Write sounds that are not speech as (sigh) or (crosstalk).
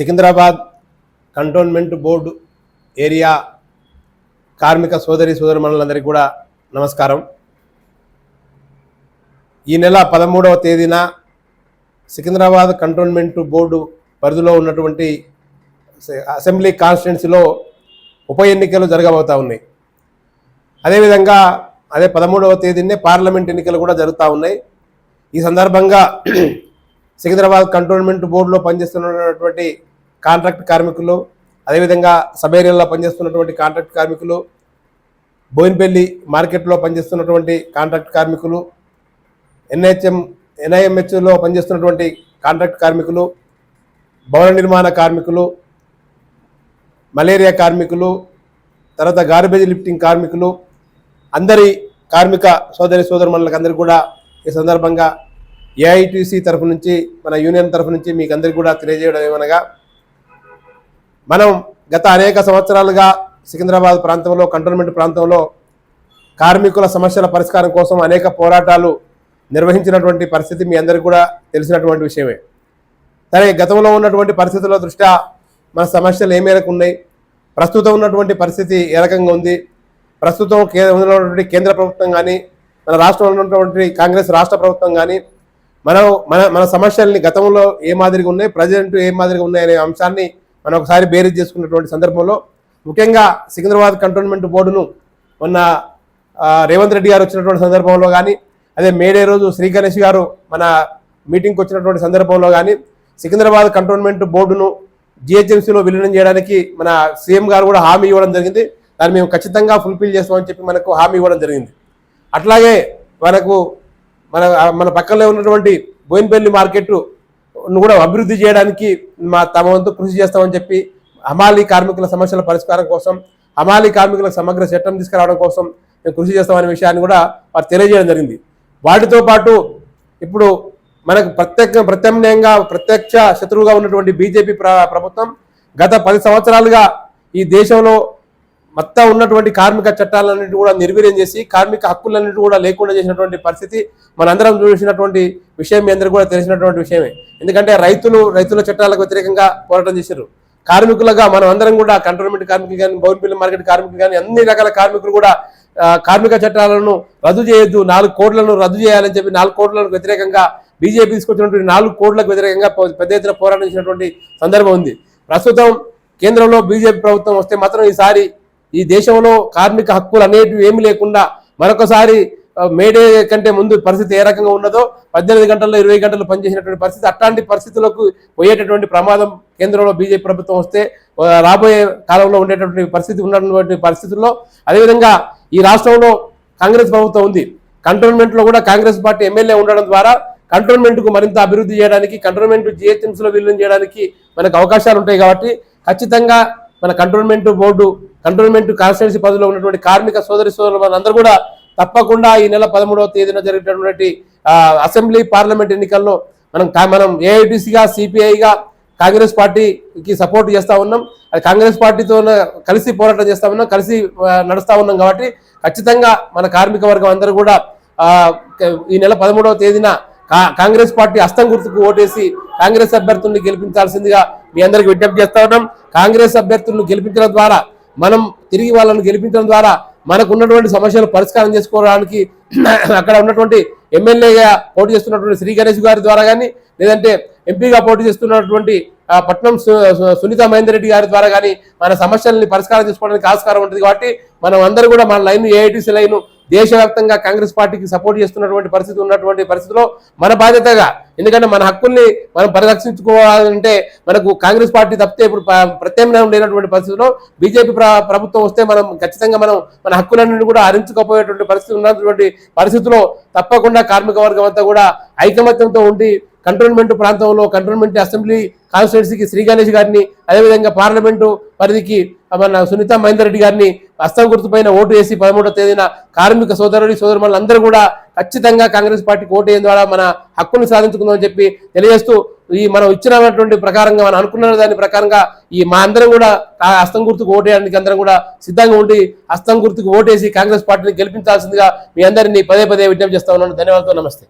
Secunderabad cantonment board area కార్మిక సోదరి సోదరుమణులందరికీ కూడా నమస్కారం. ఈ నెల పదమూడవ తేదీన సికింద్రాబాద్ కంటోన్మెంట్ బోర్డు పరిధిలో ఉన్నటువంటి అసెంబ్లీ కాన్స్టిట్యున్సీలో ఉప ఎన్నికలు జరగబోతూ ఉన్నాయి. అదేవిధంగా అదే పదమూడవ తేదీనే పార్లమెంట్ ఎన్నికలు కూడా జరుగుతూ ఉన్నాయి. ఈ సందర్భంగా (clears throat) సికింద్రాబాద్ కంటోన్మెంట్ బోర్డులో పనిచేస్తున్నటువంటి కాంట్రాక్ట్ కార్మికులు అదేవిధంగా సబ్ ఏరియాలో పనిచేస్తున్నటువంటి కాంట్రాక్ట్ కార్మికులు బోయిన్పల్లి మార్కెట్లో పనిచేస్తున్నటువంటి కాంట్రాక్ట్ కార్మికులు ఎన్హెచ్ఎం ఎన్ఐఎంహెచ్లో పనిచేస్తున్నటువంటి కాంట్రాక్ట్ కార్మికులు భవన నిర్మాణ కార్మికులు మలేరియా కార్మికులు తర్వాత గార్బేజ్ లిఫ్టింగ్ కార్మికులు అందరి కార్మిక సోదరి సోదరుమణులకు అందరికీ కూడా ఈ సందర్భంగా ఏఐటీసీ తరఫు నుంచి మన యూనియన్ తరఫు నుంచి మీకు అందరికీ కూడా తెలియజేయడం ఏమనగా మనం గత అనేక సంవత్సరాలుగా సికింద్రాబాద్ ప్రాంతంలో కంటోన్మెంట్ ప్రాంతంలో కార్మికుల సమస్యల పరిష్కారం కోసం అనేక పోరాటాలు నిర్వహించినటువంటి పరిస్థితి మీ అందరికీ కూడా తెలిసినటువంటి విషయమే. సరే గతంలో ఉన్నటువంటి పరిస్థితుల దృష్ట్యా మన సమస్యలు ఏ మేరకు ఉన్నాయి? ప్రస్తుతం ఉన్నటువంటి పరిస్థితి ఏ రకంగా ఉంది? ప్రస్తుతం కే ఉన్నటువంటి కేంద్ర ప్రభుత్వం కానీ మన రాష్ట్రంలో ఉన్నటువంటి కాంగ్రెస్ రాష్ట్ర ప్రభుత్వం కానీ మనం మన మన సమస్యల్ని గతంలో ఏ మాదిరిగా ఉన్నాయి? ప్రజెంట్ ఏ మాదిరిగా ఉన్నాయి అనే అంశాన్ని మనం ఒకసారి బేరీజ్ చేసుకున్నటువంటి సందర్భంలో ముఖ్యంగా సికింద్రాబాద్ కంటోన్మెంట్ బోర్డును మొన్న రేవంత్ రెడ్డి గారు వచ్చినటువంటి సందర్భంలో కానీ అదే మేడే రోజు శ్రీ గణేష్ గారు మన మీటింగ్కి వచ్చినటువంటి సందర్భంలో కానీ సికింద్రాబాద్ కంటోన్మెంట్ బోర్డును జిహెచ్ఎంసీలో విలీనం చేయడానికి మన సీఎం గారు కూడా హామీ ఇవ్వడం జరిగింది. దాన్ని మేము ఖచ్చితంగా ఫుల్ఫిల్ చేస్తామని చెప్పి మనకు హామీ ఇవ్వడం జరిగింది. అట్లాగే మనకు మన మన పక్కనే ఉన్నటువంటి బోయిన్పల్లి మార్కెట్ కూడా అభివృద్ధి చేయడానికి మా తమ వంతు కృషి చేస్తామని చెప్పి హమాలీ కార్మికుల సమస్యల పరిష్కారం కోసం హమాలీ కార్మికులకు సమగ్ర చట్టం తీసుకురావడం కోసం మేము కృషి చేస్తామనే విషయాన్ని కూడా వారు తెలియజేయడం జరిగింది. వాటితో పాటు ఇప్పుడు మనకు ప్రత్యేక ప్రత్యామ్నాయంగా ప్రత్యక్ష శత్రువుగా ఉన్నటువంటి బీజేపీ ప్రభుత్వం గత పది సంవత్సరాలుగా ఈ దేశంలో మొత్తం ఉన్నటువంటి కార్మిక చట్టాలన్నింటి కూడా నిర్వీర్యం చేసి కార్మిక హక్కులన్నింటి కూడా లేకుండా చేసినటువంటి పరిస్థితి మనందరం చూసినటువంటి విషయం మీ అందరూ కూడా తెలిసినటువంటి విషయమే. ఎందుకంటే రైతులు రైతుల చట్టాలకు వ్యతిరేకంగా పోరాటం చేశారు కార్మికులుగా మనం అందరం కూడా కంటోన్మెంట్ కార్మికులు కానీ బౌన్పల్లి మార్కెట్ కార్మికులు కానీ అన్ని రకాల కార్మికులు కూడా కార్మిక చట్టాలను రద్దు చేయొద్దు నాలుగు కోట్లను రద్దు చేయాలని చెప్పి నాలుగు కోట్లకు వ్యతిరేకంగా బీజేపీ తీసుకొచ్చినటువంటి నాలుగు కోట్లకు వ్యతిరేకంగా పెద్ద ఎత్తున పోరాటం చేసినటువంటి సందర్భం ఉంది. ప్రస్తుతం కేంద్రంలో బీజేపీ ప్రభుత్వం వస్తే మాత్రం ఈసారి ఈ దేశంలో కార్మిక హక్కులు అనేటివి ఏమీ లేకుండా మరొకసారి మేడే కంటే ముందు పరిస్థితి ఏ రకంగా ఉన్నదో పద్దెనిమిది గంటల్లో ఇరవై గంటలు పనిచేసినటువంటి పరిస్థితి అట్లాంటి పరిస్థితులకు పోయేటటువంటి ప్రమాదం కేంద్రంలో బీజేపీ ప్రభుత్వం వస్తే రాబోయే కాలంలో ఉండేటటువంటి పరిస్థితి ఉన్నటువంటి పరిస్థితుల్లో అదేవిధంగా ఈ రాష్ట్రంలో కాంగ్రెస్ ప్రభుత్వం ఉంది. కంటోన్మెంట్లో కూడా కాంగ్రెస్ పార్టీ ఎమ్మెల్యే ఉండడం ద్వారా కంటోన్మెంట్కు మరింత అభివృద్ధి చేయడానికి కంటోన్మెంట్ జిహెచ్ఎంసీలో విలీనం చేయడానికి మనకు అవకాశాలు ఉంటాయి కాబట్టి ఖచ్చితంగా మన కంటోన్మెంట్ బోర్డు కంటోన్మెంట్ కాన్స్టిట్యున్సీ పరిధిలో ఉన్నటువంటి కార్మిక సోదరి సోదరులు మనందరూ కూడా తప్పకుండా ఈ నెల పదమూడవ తేదీన జరిగేటటువంటి అసెంబ్లీ పార్లమెంట్ ఎన్నికల్లో మనం మనం ఏఐటీసీగా సిపిఐగా కాంగ్రెస్ పార్టీకి సపోర్ట్ చేస్తూ ఉన్నాం. అది కాంగ్రెస్ పార్టీతో కలిసి పోరాటం చేస్తా ఉన్నాం. కలిసి నడుస్తూ ఉన్నాం కాబట్టి ఖచ్చితంగా మన కార్మిక వర్గం అందరూ కూడా ఈ నెల పదమూడవ తేదీన కా- కాంగ్రెస్ పార్టీ హస్తం గుర్తుకు ఓటేసి కాంగ్రెస్ అభ్యర్థుల్ని గెలిపించాల్సిందిగా మీ అందరికి విజ్ఞప్తి చేస్తా ఉన్నాం. కాంగ్రెస్ అభ్యర్థులను గెలిపించడం ద్వారా మనం తిరిగి వాళ్ళని గెలిపించడం ద్వారా మనకు ఉన్నటువంటి సమస్యలు పరిష్కారం చేసుకోవడానికి (clears throat) అక్కడ ఉన్నటువంటి ఎమ్మెల్యేగా పోటీ చేస్తున్నటువంటి శ్రీ గణేష్ గారి ద్వారా కానీ లేదంటే ఎంపీగా పోటీ చేస్తున్నటువంటి పట్నం సు- సునీత మహేందర్ రెడ్డి గారి ద్వారా కానీ మన సమస్యల్ని పరిష్కారం చేసుకోవడానికి ఆస్కారం ఉంటుంది కాబట్టి మనం అందరూ కూడా మన లైన్ ఏఐటీసీ లైన్ దేశవ్యాప్తంగా కాంగ్రెస్ పార్టీకి సపోర్ట్ చేస్తున్నటువంటి పరిస్థితి ఉన్నటువంటి పరిస్థితిలో మన బాధ్యతగా ఎందుకంటే మన హక్కుల్ని మనం పరిరక్షించుకోవాలంటే మనకు కాంగ్రెస్ పార్టీ తప్పితే ఇప్పుడు ప్రత్యామ్నాయం లేనటువంటి పరిస్థితిలో బీజేపీ ప్రభుత్వం వస్తే మనం ఖచ్చితంగా మనం మన హక్కులన్నింటినీ కూడా హరించుకోపోయేటువంటి పరిస్థితి ఉన్నటువంటి పరిస్థితిలో తప్పకుండా కార్మిక వర్గం అంతా కూడా ఐకమత్యంతో ఉండి కంటోన్మెంట్ ప్రాంతంలో కంటోన్మెంట్ అసెంబ్లీ కాన్స్టిట్యున్సీకి శ్రీ గణేష్ గారిని అదేవిధంగా పార్లమెంటు పరిధికి మన సునీత మహేందర్ రెడ్డి గారిని హస్తం గుర్తుపైన ఓటు వేసి పదమూడవ తేదీన కార్మిక సోదరుడి సోదరులు అందరూ కూడా ఖచ్చితంగా కాంగ్రెస్ పార్టీకి ఓటు వేయడం ద్వారా మన హక్కును సాధించుకుందామని చెప్పి తెలియజేస్తూ ఈ మనం ఇచ్చినటువంటి ప్రకారంగా మనం అనుకున్న దాని ప్రకారంగా ఈ మా అందరం కూడా అస్తం హస్తం గుర్తుకు ఓటేయడానికి అందరం కూడా సిద్ధంగా ఉండి హస్తం గుర్తుకు ఓటేసి కాంగ్రెస్ పార్టీని గెలిపించాల్సిందిగా మీ అందరినీ పదే పదే విజ్ఞప్తి చేస్తా ఉన్నాను. ధన్యవాదాలు నమస్తే.